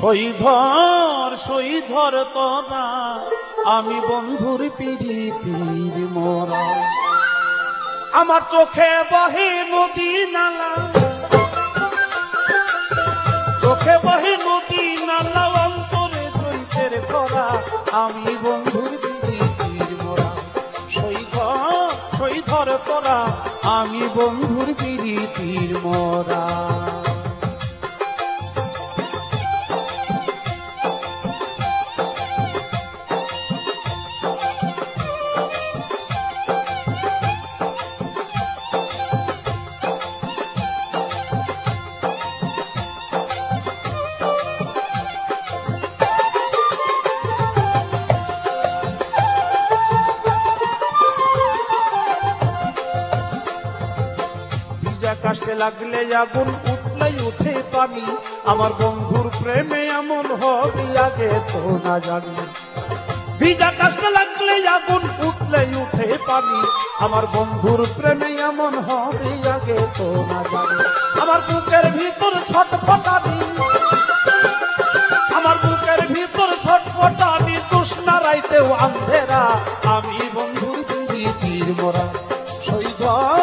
সইধর সইধর তোরা। আমি বন্ধুর পিড়িতির মরা। আমার চোখে বহে নদী নালা। চোখে বহে নদী নালা, অন্তরে চৈতের করা আমি বন্ধুর পিড়িতির মরা। সইধর সইধর তোরা। আমি বন্ধুর পিড়িতির মরা। ভিজা কাশতে লাগলে আগুন উঠলেই উঠে পানি। আমার বন্ধুর প্রেমে এমন হবে আগে তো না জানি। ভিজা কাশতে লাগলে আগুন উঠলেই উঠে পানি। আমার বন্ধুর প্রেমে এমন হবে আগে তো না জানি। আমার বুকের ভিতর ছটফটানি আমার বুকের ভিতর ছটফটানি তৃষ্ণা রাইতেও আন্ধেরা। আমি বন্ধুর তীর মরা। সৈধর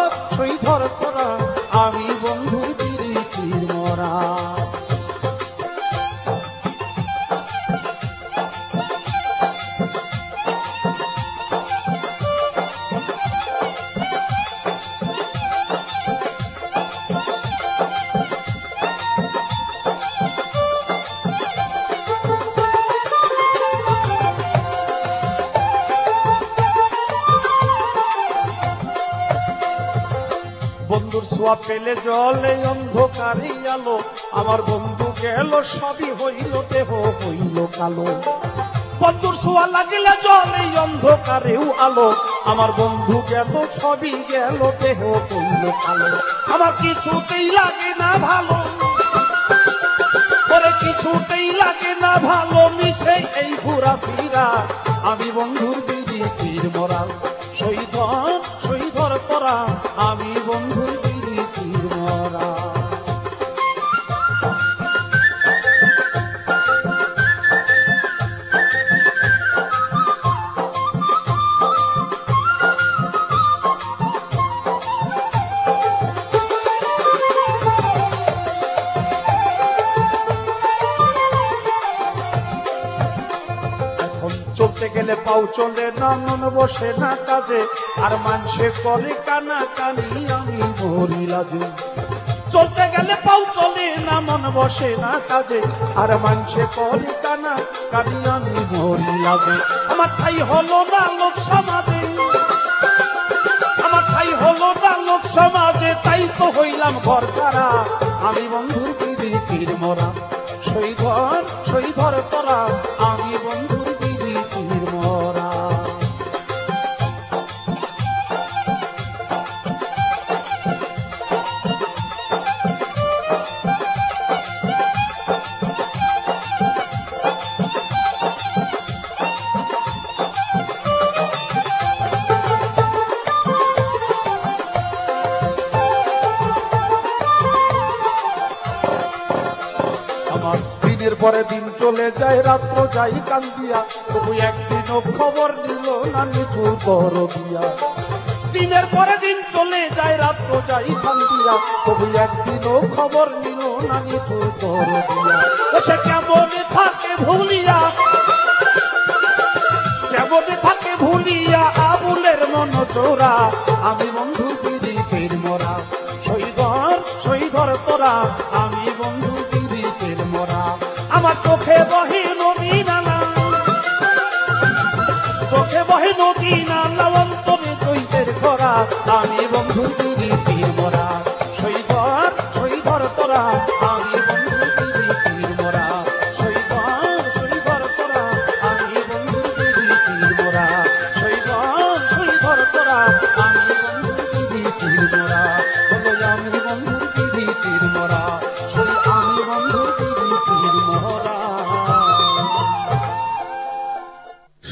ছোঁয়া পেলে জলে অন্ধকারে আলো। আমার বন্ধু গেল, সবই হইল, দেহ হইল কালো। বন্ধুর ছোঁয়া লাগিলে জলে অন্ধকারেও আলো। আমার বন্ধু গেল, সবই গেল, দেহ হইল কালো। আমার কিছুতেই লাগে না ভালো। করে কিছুতেই লাগে না ভালো মিছে এই ঘোরা ফিরা। আমি বন্ধুর দিদি তীর মরা শহীদর চলতে গেলে পাও চলে না মন বসে না কাজে। আর মানুষে করে কানা কানি, আমি মরি লাজে। চলতে গেলে পাও চলে না মন বসে না কাজে। আর মানুষে করে কানা কানি, আমি মরি লাগে আমার ঠাই হলো না লোক সমাজে। আমার ঠাই হলো না লোক সমাজে, তাই তো হইলাম ঘর ছাড়া। আমি বন্ধুর পিড়ি তীর মরা সৈধর সৈধর তোরা, আমি বন্ধুর দিনের পরে দিন চলে যায় রাত্র যাই কান্দিয়া। তবু একদিনও খবর নিল না নিঠু বড় দিয়া দিনের পরে দিন চলে যায় রাত্র যাই কান্দিয়া। তবু একদিনও খবর নিল না নিঠু বড় দিয়া সে কেমন থাকে ভুলিয়া? কেমন থাকে ভুলিয়া আবুলের মন চোরা আমি বন্ধু দিদি ফের মরা। শহীদর শহীদর তোরা আমি বন্ধু চোখে বহে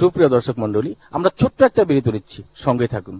সুপ্রিয় দর্শক মন্ডলী আমরা ছোট্ট একটা বিরতি নিচ্ছি। সঙ্গে থাকুন।